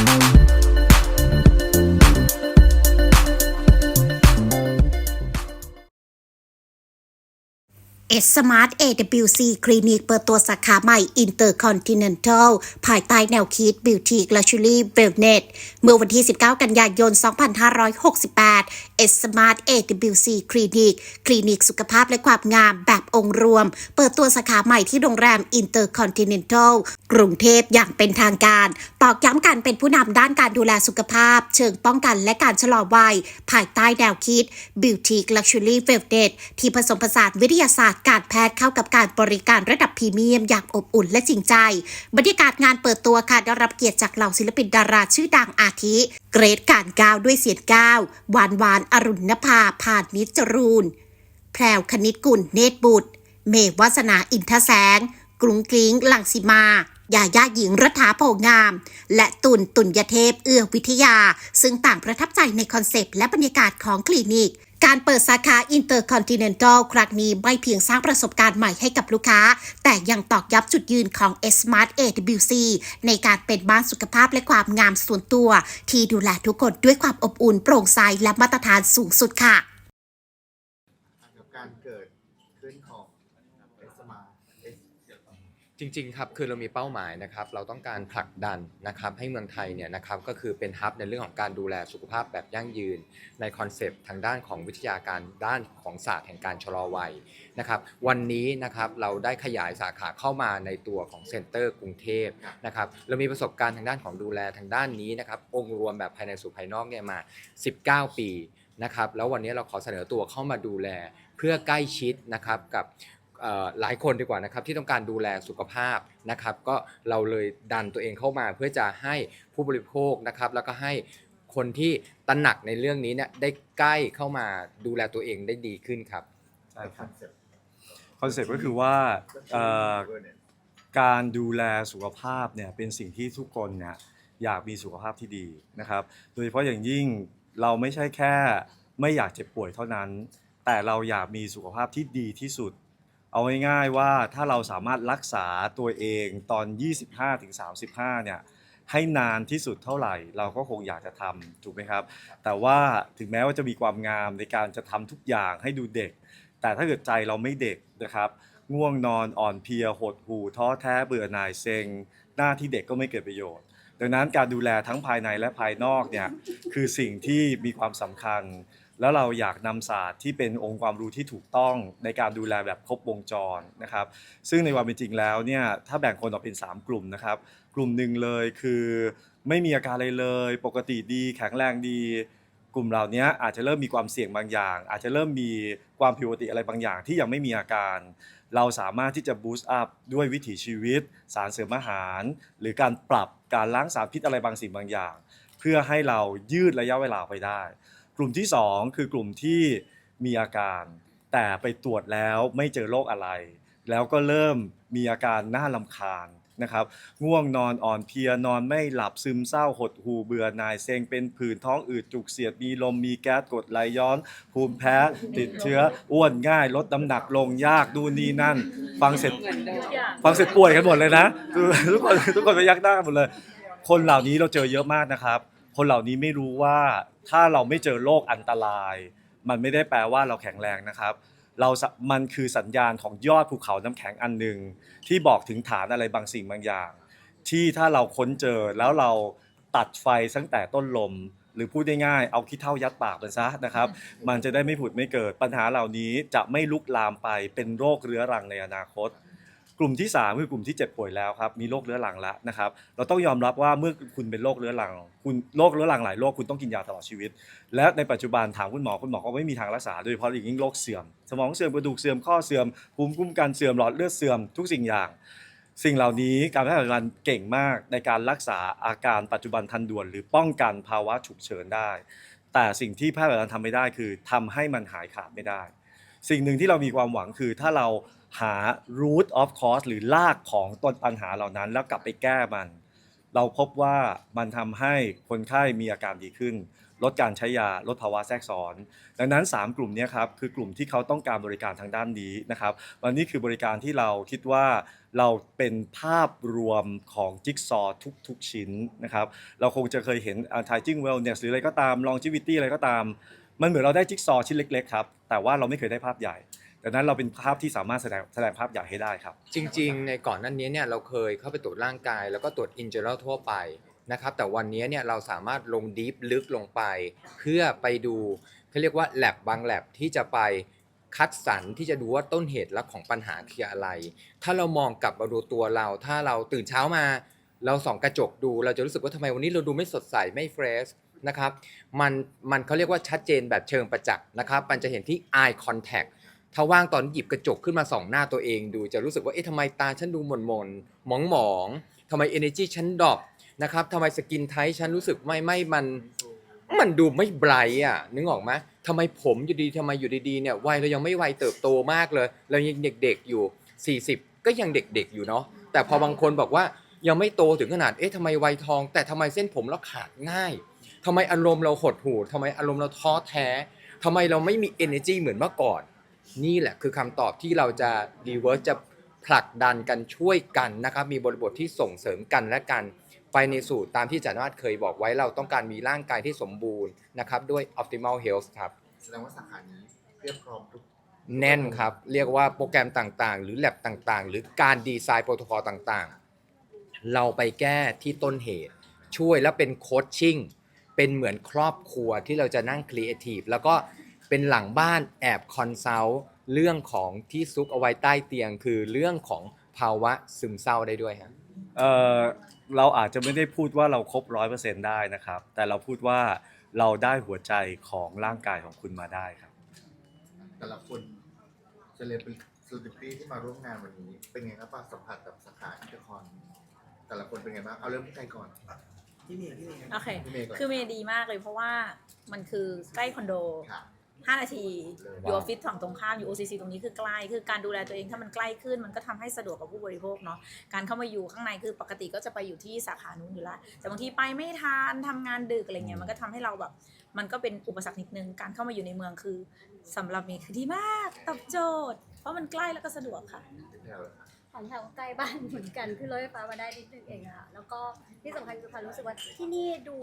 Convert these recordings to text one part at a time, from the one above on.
เอสมาร์ท AWC คลินิกเปิดตัวสาขาใหม่ Intercontinental ภายใต้แนวคิด Beauty Luxury Wellness เมื่อวันที่ 19 กันยายน 2568เอสมาร์ท AWC คลินิกคลินิกสุขภาพและความงามแบบองค์รวม เปิดตัวสาขาใหม่ที่โรงแรม Intercontinental กรุงเทพอย่างเป็นทางการ ตอกย้ำการเป็นผู้นำด้านการดูแลสุขภาพ เชิงป้องกันและการชะลอวัย ภายใต้แนวคิด Beauty Luxury Wellness ที่ผสมผสานวิทยาศาสตร์การแพทย์เข้ากับการบริการระดับพรีเมียมอย่างอบอุ่นและจริงใจ บรรยากาศงานเปิดตัวค่ะได้รับเกียรติจากเหล่าศิลปินดาราชื่อดังอาทิ เกรทการก้าวด้วยเสียงก้าวหวานหวานอรุณนภาผ่านนิจรูนแพรวคณิตกุลเนตรบุตร เมวาสนาอินทแสง กรุงกริ้งลังสิมายาย่าหญิงรัฐาโพงาม และตุนตุนยเทพเอื้อวิทยา ซึ่งต่างประทับใจในคอนเซปต์และบรรยากาศของคลินิก การเปิดสาขา Intercontinental ครั้งนี้ไม่เพียงสร้างประสบการณ์ใหม่ให้กับลูกค้า แต่ยังตอกย้ำจุดยืนของ Smart AWC ในการเป็นบ้านสุขภาพและความงามส่วนตัว ที่ดูแลทุกคนด้วยความอบอุ่นโปร่งใสและมาตรฐานสูงสุดค่ะ กับการเกิดขึ้นของเอสมาเอส จริงๆครับคือเรามีเป้าหมายนะครับเราต้องการผลักดันนะครับให้เมืองไทยเนี่ยนะครับก็คือเป็นฮับในเรื่องของการดูแลสุขภาพแบบยั่งยืน ในคอนเซปต์ทางด้านของวิทยาการด้านของศาสตร์แห่งการชะลอวัยนะครับวันนี้นะครับเราได้ขยายสาขาเข้ามาในตัวของเซ็นเตอร์กรุงเทพนะครับเรามีประสบการณ์ทางด้านของดูแลทางด้านนี้นะครับองค์รวมแบบภายในสู่ภายนอกเนี่ยมา 19 ปีนะครับแล้ววันนี้เราขอเสนอตัวเข้ามาดูแลเพื่อใกล้ชิดนะครับกับ หลายคนดีกว่านะครับที่ต้องการดูแลสุขภาพนะครับ ก็เราเลยดันตัวเองเข้ามาเพื่อจะให้ผู้บริโภคนะครับแล้วก็ให้คนที่ตระหนักในเรื่องนี้เนี่ยได้ใกล้เข้ามาดูแลตัวเองได้ดีขึ้นครับใช่คอนเซ็ปต์คอนเซ็ปต์ก็คือว่าเอ่อการดูแลสุขภาพเนี่ยเป็นสิ่งที่ทุกคนเนี่ยอยากมีสุขภาพที่ดีนะครับ โดยเฉพาะอย่างยิ่งเราไม่ใช่แค่ไม่อยากเจ็บป่วยเท่านั้น แต่เราอยากมีสุขภาพที่ดีที่สุด เอาง่ายๆว่าถ้าเราสามารถรักษาตัวเองตอน 25-35 เนี่ยให้นานที่สุดเท่าไหร่ เราก็คงอยากจะทำถูกไหมครับ แต่ว่าถึงแม้ว่าจะมีความงามในการจะทำทุกอย่างให้ดูเด็ก แต่ถ้าเกิดใจเราไม่เด็กนะครับง่วงนอนอ่อนเพลียหดหู่ท้อแท้เบื่อหน่ายเซ็ง หน้าที่เด็กก็ไม่เกิดประโยชน์ ดังนั้นการดูแลทั้งภายในและภายนอกเนี่ยคือสิ่งที่มีความสำคัญ แล้วเราอยากนำศาสตร์ที่เป็นองค์ความรู้ที่ถูกต้องในการดูแลแบบครบวงจรนะครับ ซึ่งในความเป็นจริงแล้วเนี่ยถ้าแบ่งคนออกเป็น 3 กลุ่มนะครับ กลุ่มหนึ่งเลยคือไม่มีอาการอะไรเลย ปกติดีแข็งแรงดี กลุ่มเหล่านี้อาจจะเริ่มมีความเสี่ยงบางอย่าง อาจจะเริ่มมีความผิดปกติอะไรบางอย่างที่ยังไม่มีอาการ เราสามารถที่จะบูสต์อัพด้วยวิถีชีวิต สารเสริมอาหาร หรือการปรับการล้างสารพิษอะไรบางสิ่งบางอย่าง เพื่อให้เรายืดระยะเวลาไปได้ กลุ่มที่ 2 คือกลุ่มที่มีอาการ แต่ไปตรวจแล้วไม่เจอโรคอะไร แล้วก็เริ่มมีอาการน่าลำคาญนะครับง่วงนอนอ่อนเพลียนอนไม่หลับซึมเศร้าหดหูเบื่อหน่ายเซ็งเป็นผื่นท้องอืดจุกเสียดมีลมมีแก๊สกดไหลย้อน ภูมิแพ้ ติดเชื้ออ้วนง่าย ลดน้ำหนักลงยากดูนี่นั่น ฟังเสร็จฟังเสร็จป่วยกันหมดเลยนะทุกคนทุกคนไปยักหน้าหมดเลย คนเหล่านี้เราเจอเยอะมากนะครับ คนเหล่านี้ไม่รู้ว่าถ้าเราไม่เจอโรคอันตราย มันไม่ได้แปลว่าเราแข็งแรงนะครับ เราสะมันคือสัญญาณของยอดภูเขาน้ำแข็งอันหนึ่งที่บอกถึงฐานอะไรบางสิ่งบางอย่าง ที่ถ้าเราค้นเจอแล้วเราตัดไฟตั้งแต่ต้นลม หรือพูดง่ายๆเอาขี้เท่ายัดปากมันซะนะครับ มันจะได้ไม่ผุดไม่เกิดปัญหาเหล่านี้จะไม่ลุกลามไปเป็นโรคเรื้อรังในอนาคต กลุ่มที่ 3 คือกลุ่มที่เจ็บป่วยแล้วครับมีโรคเรื้อรังแล้วนะครับเราต้องยอมรับว่าเมื่อคุณเป็นโรคเรื้อรัง คุณโรคเรื้อรังหลายโรคคุณต้องกินยาตลอดชีวิต และในปัจจุบันถามคุณหมอคุณหมอก็ไม่มีทางรักษาโดยเฉพาะอย่างยิ่งโรคเสื่อม สมองเสื่อมกระดูกเสื่อมข้อเสื่อมภูมิคุ้มกันเสื่อมหลอดเลือดเสื่อมทุกสิ่งอย่าง สิ่งเหล่านี้การแพทย์ปัจจุบันเก่งมากในการรักษาอาการปัจจุบันทันด่วน หรือป้องกันภาวะฉุกเฉินได้ แต่สิ่งที่แพทย์ปัจจุบันทำไม่ได้คือทำให้มันหายขาดไม่ได้ สิ่งหนึ่งที่เรามีความหวังคือถ้าเราหา root of cause หรือรากของต้นปัญหาเหล่านั้น แล้วกลับไปแก้มัน เราพบว่ามันทำให้คนไข้มีอาการดีขึ้น ลดการใช้ยาลดภาวะแทรกซ้อน ดังนั้น 3 กลุ่มนี้ครับคือกลุ่มที่เขาต้องการบริการทางด้านนี้นะครับวันนี้คือบริการที่เราคิดว่าเราเป็นภาพรวมของจิ๊กซอว์ทุกๆชิ้นนะครับเราคงจะเคยเห็น anti-aging wellness หรืออะไรก็ตาม longevity อะไรก็ตาม มันเหมือนเราได้จิ๊กซอว์ชิ้นเล็กๆครับแต่ว่าเราไม่เคยได้ภาพใหญ่ดังนั้นเราเป็นภาพที่สามารถแสดงแสดงภาพใหญ่ให้ได้ครับ จริง ๆ ในก่อนหนั้นนี้เนี่ยเราเคยเข้าไปตรวจร่างกาย แล้วก็ตรวจอินเจ r ร l ทั่วไปนะครับแต่วันนี้เนี่ยเราสามารถลงดีฟลึกลงไป เพื่อไปดูเขาเรียกว่าแลบบางแลบที่จะไปคัดสรรที่จะดูว่าต้นเหตุและของปัญหาคืออะไร ถ้าเรามองกลับมาดูตัวเรา ถ้าเราตื่นเช้ามา เราส่องกระจกดู เราจะรู้สึกว่าทำไมวันนี้เราดูไม่สดใสไม่เฟรช นะครับมันมันเขาเรียกว่าชัดเจนแบบเชิงประจักษ์นะครับมันจะเห็นที่ eye contact ถ้าว่างตอนหยิบกระจกขึ้นมาส่องหน้าตัวเองดูจะรู้สึกว่าเอ๊ะทำไมตาฉันดูหม่นหม่นหมองหมองทำไม energy ฉันดรอปนะครับทำไมสกินไทฉันรู้สึกไม่ไม่มันมันดูไม่ไบรท์อะนึกออกไหมทำไมผมอยู่ดีทำไมอยู่ดีๆเนี่ยวัยเรายังไม่วัยเติบโตมากเลย เรายังเด็กๆอยู่ 40 ก็ยังเด็กๆอยู่เนาะแต่พอบางคนบอกว่ายังไม่โตถึงขนาดเอ๊ะทำไมวัยทอง แต่ทำไมเส้นผมเราขาดง่าย ทำไมอารมณ์เราหดหู่ทำไมอารมณ์เราท้อแท้ทำไมเราไม่มี energy เหมือนเมื่อก่อน นี่แหละคือคำตอบที่เราจะรีเวิร์สจะผลักดันกันช่วยกันนะครับ มีบริบทที่ส่งเสริมกันและกัน ไปในสู่ตามที่อาจารย์นวัดเคยบอกไว้เราต้องการมีร่างกายที่สมบูรณ์นะครับด้วย optimal health ครับแสดงว่าสาขานี้เรียบพร้อมทุกแน่นครับ เรียกว่าโปรแกรมต่างๆ หรือแลบต่างๆ หรือการดีไซน์โปรโตคอลต่างๆ เราไปแก้ที่ต้นเหตุ ช่วยแล้วเป็นโคชชิ่ง เป็นเหมือนครอบครัวที่เราจะนั่งครีเอทีฟแล้วก็เป็นหลังบ้านแอบคอนซัลท์เรื่องของที่ซุกเอาไว้ใต้เตียง คือเรื่องของภาวะซึมเศร้าได้ด้วยฮะเอ่อเราอาจจะไม่ได้พูดว่าเราครบร้อยเปอร์เซ็นต์ได้นะครับ แต่เราพูดว่าเราได้หัวใจของร่างกายของคุณมาได้ครับ แต่ละคนเซเลบริตี้ที่มาร่วมงานวันนี้ เป็นไงครับป้าสัมผัสกับสาขาอินเตอร์คอนแต่ละคนเป็นไงบ้างเอาเริ่มที่ใครก่อน พี่เมย์พี่เมย์ โอเค พี่เมย์ก่อนคือเมย์ดีมากเลยเพราะว่ามันคือใกล้คอนโดค่ะ5นาทีเลยอยู่ออฟฟิศฝั่งตรงข้ามอยู่ OCC ตรงนี้คือใกล้ คือการดูแลตัวเองถ้ามันใกล้ขึ้นมันก็ทำให้สะดวกกับผู้บริโภคเนาะ การเข้ามาอยู่ข้างในคือปกติก็จะไปอยู่ที่สาขานู้นอยู่แล้วแต่บางทีไปไม่ทันทำงานดึกอะไรเงี้ย มันก็ทำให้เราแบบ มันก็เป็นอุปสรรคนิดนึง การเข้ามาอยู่ในเมืองคือสำหรับเมย์คือดีมาก ตอบโจทย์ เพราะมันใกล้แล้วก็สะดวกค่ะแถวเลยค่ะ ของแถวใกล้บ้านเหมือนกันขึ้นรถไฟฟ้ามาได้นิดนึงเองอะค่ะแล้วก็ที่สำคัญคือความรู้สึกว่าที่นี่ดู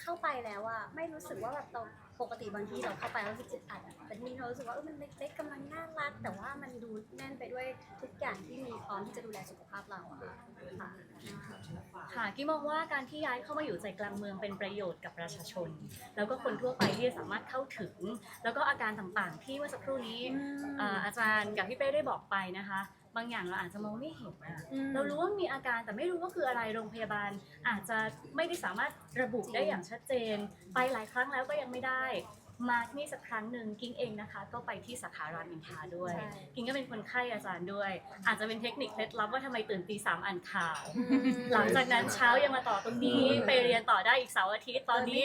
เข้าไปแล้วอะไม่รู้สึกว่าแบบเราปกติบางที่เราเข้าไปแล้วรู้สึกอึดอัดอะแต่ที่นี่เรารู้สึกว่าเออมันเล็กๆกำลังน่ารัก แต่ว่ามันดูแน่นไปด้วยทุกอย่างที่มีพร้อมที่จะดูแลสุขภาพเราอะค่ะ ค่ะกิ๊มองว่าการที่ย้ายเข้ามาอยู่ใจกลางเมืองเป็นประโยชน์กับประชาชน แล้วก็คนทั่วไปที่จะสามารถเข้าถึง แล้วก็อาการต่างๆ ที่เมื่อสักครู่นี้เอ่ออาจารย์กับพี่เป้ได้บอกไปนะคะ บางอย่างเราอาจจะมองไม่เห็นอะเรารู้ว่ามีอาการแต่ไม่รู้ว่าคืออะไรโรงพยาบาล อาจจะไม่ได้สามารถระบุได้อย่างชัดเจน ไปหลายครั้งแล้วก็ยังไม่ได้มาที่นี่สักครั้งหนึ่งกิ้งเองนะคะ ก็ไปที่สาขารามอินทราด้วยใช่กิ้งก็เป็นคนไข้อาจารย์ด้วย อาจจะเป็นเทคนิคเคล็ดลับว่าทำไมตื่นตีสามอ่านข่าว หลังจากนั้นเช้ายังมาต่อตรงนี้ไปเรียนต่อได้อีกเสาร์อาทิตย์ตอนนี้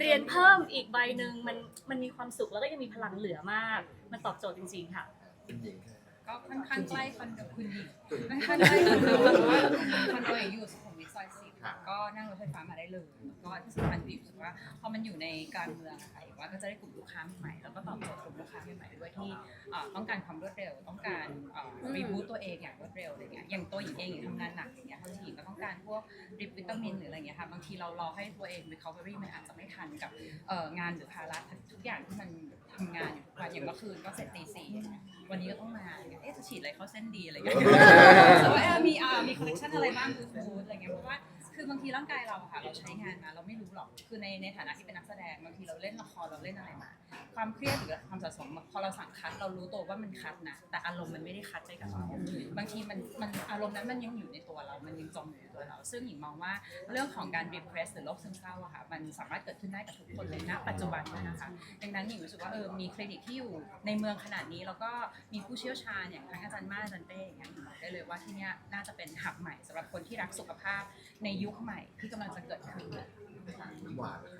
เรียนเพิ่มอีกใบหนึ่งมันมันมีความสุขแล้วก็ยังมีพลังเหลือมาก มันตอบโจทย์จริง ๆ ค่ะเป็นหญิงแค่ ก็ค่อนข้างใกล้คอนโดคุณหญิงค่อนข้างใกล้คอนโดเพราะว่าคอนโดอยู่สุขุมวิทซอยสิบก็นั่งรถไฟฟ้ามาได้เลยแล้วก็ที่สำคัญที่รู้สึกว่าพอมันอยู่ในกลางเมืองอะค่ะว่าก็จะได้กลุ่มลูกค้าใหม่ๆแล้วก็ตอบโจทย์กลุ่มลูกค้าใหม่ๆด้วยที่เอ่อต้องการความรวดเร็ว ต้องการรีบูตตัวเองอย่างรวดเร็วอะไรเงี้ยอย่างตัวหญิงเองหญิงทำงานหนักอย่างเงี้ยบางทีหญิงก็ต้องการพวกดริปวิตามินหรืออะไรเงี้ยค่ะบางทีเรารอให้ตัวเอง recovery มันอาจจะไม่ทันกับเอ่องานหรือภาระทุกอย่างที่มันทำงานอยู่ทุกวัน อย่างเมื่อคืนก็เสร็จตีสี่อย่างเงี้ยวันนี้ก็ต้องมาอย่างเงี้ยเอ๊ะจะฉีดอะไรเข้าเส้นดีอะไรเงี้ยแต่ว่าเออมีอ่ามีคอลเลคชันอะไรบ้างดูฟูดอะไรเงี้ยเพราะว่าคือบางทีร่างกายเราอะค่ะเราใช้งานมาเราไม่รู้หรอกคือในในฐานะที่เป็นนักแสดงบางทีเราเล่นละครเราเล่นอะไรมา ความเครียดหรือความสะสมพอเราสั่งคัดเรารู้ตัวว่ามันคัดนะแต่อารมณ์มันไม่ได้คัดไปกับเราบางทีมันมันอารมณ์นั้นมันยังอยู่ในตัวเรา มันยังจมอยู่ในตัวเรา ซึ่งหญิงมองว่าเรื่องของการ repress หรือโรคซึมเศร้าอะค่ะมันสามารถเกิดขึ้นได้กับทุกคนเลยณปัจจุบันด้วยนะคะดังนั้นหญิงรู้สึกว่าเออมีคลินิกที่อยู่ในเมืองขนาดนี้แล้วก็มีผู้เชี่ยวชาญอย่างทั้งอาจารย์มาอาจารย์เป้อย่างเงี้ยหญิงบอกได้เลยว่าที่เนี้ยน่าจะเป็นหับใหม่สำหรับคนที่รักสุขภาพในยุคใหม่ที่กำลังจะเกิดขึ้นน้ำหวานนะ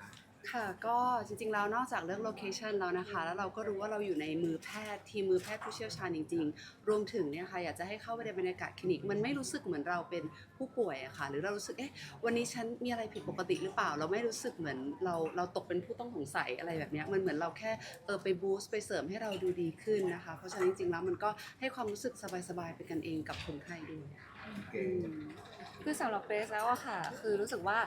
ค่ะก็จริงๆแล้วนอกจากเรื่องโลเคชันแล้วนะคะ แล้วเราก็รู้ว่าเราอยู่ในมือแพทย์ทีมมือแพทย์ผู้เชี่ยวชาญจริง ๆ รวมถึงเนี่ยค่ะอยากจะให้เข้าไปในบรรยากาศคลินิก มันไม่รู้สึกเหมือนเราเป็นผู้ป่วยอะค่ะ หรือเรารู้สึกเอ๊ะวันนี้ฉันมีอะไรผิดปกติหรือเปล่า เราไม่รู้สึกเหมือนเราเราตกเป็นผู้ต้องสงสัยอะไรแบบเนี้ยมันเหมือนเราแค่เออไปบูสต์ไปเสริมให้เราดูดีขึ้นนะคะ เพราะฉะนั้นจริงๆแล้วมันก็ให้ความรู้สึกสบายๆไปกันเองกับคนไข้ด้วย คือสำหรับเบสแล้วอะค่ะ คือรู้สึกว่า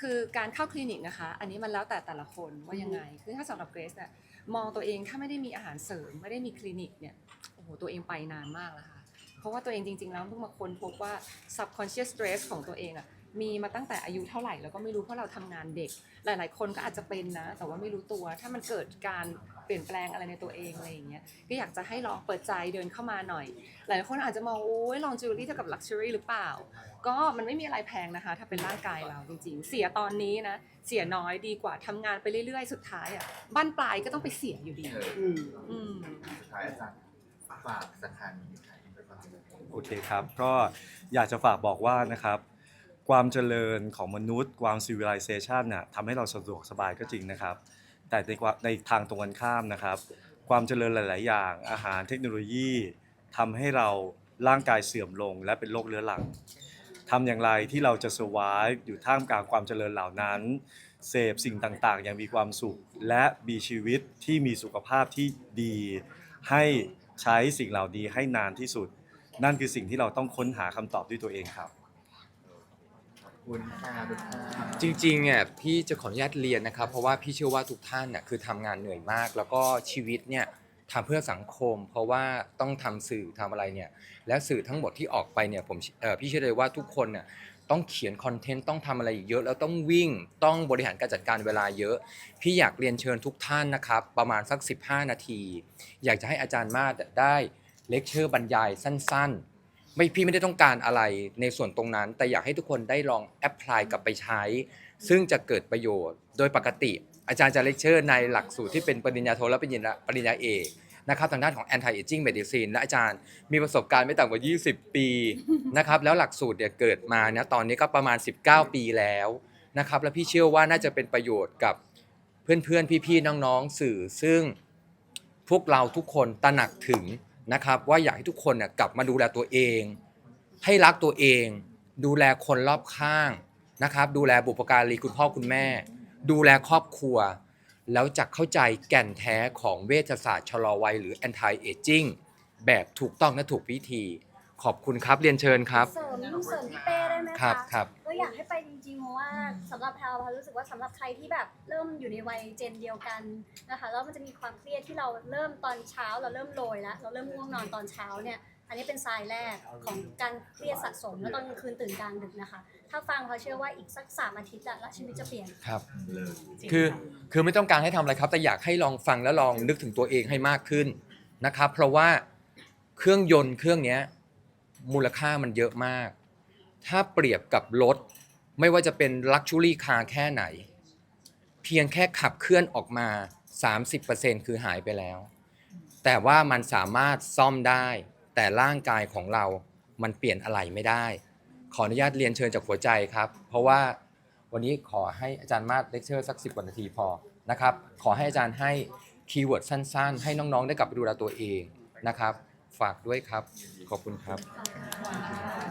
คือการเข้าคลินิกนะคะ อันนี้มันแล้วแต่แต่ละคนว่ายังไง คือถ้าสำหรับเกรซเนี่ยมองตัวเองถ้าไม่ได้มีอาหารเสริม ไม่ได้มีคลินิกเนี่ยโอ้โหตัวเองไปนานมากแล้วค่ะเพราะว่าตัวเองจริงๆแล้วเพิ่งมาค้นพบว่า subconscious stress ของตัวเองอะมีมาตั้งแต่อายุเท่าไหร่แล้วก็ไม่รู้เพราะเราทำงานเด็ก หลาย ๆ คนก็อาจจะเป็นนะ แต่ว่าไม่รู้ตัวถ้ามันเกิดการ ปลี่ยนแปลงอะไรในตัวเองอะไรอย่างเงี้ยก็อยากจะให้ลองเปิดใจเดินเข้ามาหน่อย หลายคนอาจจะมองโอ้ยลองจิวเวลรี่เท่ากับลักชัวรี่หรือเปล่า ก็มันไม่มีอะไรแพงนะคะ ถ้าเป็นร่างกายเราจริงๆ เสียตอนนี้นะ เสียน้อยดีกว่าทำงานไปเรื่อยๆ สุดท้ายอะบ้านปลายก็ต้องไปเสียอยู่ดีเอออืมอืมสุดท้ายอาจารย์ฝากสถานีค่ะไปฟังเลยโอเคครับก็อยากจะฝากบอกว่านะครับความเจริญของมนุษย์ ความ civilization น่ะทำให้เราสะดวกสบายก็จริงนะครับ แต่ในความในทางตรงกันข้ามนะครับ ความเจริญหลาย ๆ อย่างอาหารเทคโนโลยีทำให้เราร่างกายเสื่อมลงและเป็นโรคเรื้อรังทำอย่างไรที่เราจะ survive อยู่ท่ามกลางความเจริญเหล่านั้น เสพสิ่งต่าง ๆ อย่างมีความสุข และมีชีวิตที่มีสุขภาพที่ดี ให้ใช้สิ่งเหล่านี้ให้นานที่สุด นั่นคือสิ่งที่เราต้องค้นหาคำตอบด้วยตัวเองครับขอบ คุณค่ะทุกท่านจริงๆเนี่ยพี่จะขออนุญาตเรียนนะครับ เพราะว่าพี่เชื่อว่าทุกท่านเนี่ยคือทำงานเหนื่อยมาก แล้วก็ชีวิตเนี่ยทำเพื่อสังคม เพราะว่าต้องทำสื่อทำอะไรเนี่ยและสื่อทั้งหมดที่ออกไปเนี่ยผมเอ่อพี่เชื่อเลยว่าทุกคนเนี่ยต้องเขียนคอนเทนต์ต้องทำอะไรอีกเยอะ แล้วต้องวิ่งต้องบริหารการจัดการเวลาเยอะ พี่อยากเรียนเชิญทุกท่านนะครับ ประมาณสัก 15 นาที อยากจะให้อาจารย์มาศได้เลคเชอร์บรรยายสั้นๆ ไม่พี่ไม่ได้ต้องการอะไรในส่วนตรงนั้น แต่อยากให้ทุกคนได้ลองแอพพลายกลับไปใช้ ซึ่งจะเกิดประโยชน์ โดยปกติอาจารย์จะเลคเชอร์ในหลักสูตรที่เป็นปริญญาโทและปริญญาปริญญาเอกนะครับทางด้านของ anti aging medicine และอาจารย์มีประสบการณ์ไม่ต่ำกว่า 20 ปีนะครับแล้วหลักสูตรเนี่ยเกิดมาเนี่ยตอนนี้ก็ประมาณ 19 ปีแล้วนะครับแล้วพี่เชื่อว่าน่าจะเป็นประโยชน์กับเพื่อนๆพี่ๆน้องๆสื่อ ซึ่งพวกเราทุกคนตระหนักถึง นะครับ ว่าอยากให้ทุกคนเนี่ยกลับมาดูแลตัวเอง ให้รักตัวเอง ดูแลคนรอบข้างนะครับ ดูแลบุปการีคุณพ่อคุณแม่ ดูแลครอบครัว แล้วจะเข้าใจแก่นแท้ของเวชศาสตร์ชะลอวัยหรือ anti aging แบบถูกต้องและถูกวิธี ขอบคุณครับเรียนเชิญครับ เสริมเสริมพี่เป้ได้ไหมครัคะบครับ ก็อยากให้ไปจริงๆเพราะว่าสำหรับแพลวแพลวรู้สึกว่าสำหรับใครที่แบบเริ่มอยู่ในวัยเจนเดียวกันนะคะแล้วมันจะมีความเครียดที่เราเริ่มตอนเช้าเราเริ่มโรยแล้วเราเริ่มง่วงนอนตอนเช้าเนี่ยอันนี้เป็นทรายแรกของการเครียดสะสมแล้วตอนกลางคืนตื่นกลางดึกนะคะ ถ้าฟังเขาเชื่อว่าอีกสักสามอาทิตย์อะแล้วชีวิตจะเปลี่ยน ครับเลยคือคือไม่ต้องการให้ทำอะไรครับ แต่อยากให้ลองฟังแล้วลองนึกถึงตัวเองให้มากขึ้นนะครับ เพราะว่าเครื่องยนต์เครื่องเนี้ย มูลค่ามันเยอะมาก ถ้าเปรียบกับรถ ไม่ว่าจะเป็นลักชูรี่คาร์แค่ไหน เพียงแค่ขับเคลื่อนออกมา 30%คือหายไปแล้ว แต่ว่ามันสามารถซ่อมได้ แต่ร่างกายของเรา มันเปลี่ยนอะไรไม่ได้ ขออนุญาตเรียนเชิญจากหัวใจครับ เพราะว่าวันนี้ขอให้อาจารย์มาสเลคเชอร์สักสิบกว่านาทีพอนะครับ ขอให้อาจารย์ให้คีย์เวิร์ดสั้น ๆ ให้น้องๆ ได้กลับไปดูแลตัวเองนะครับ ฝากด้วยครับ ขอบคุณครับ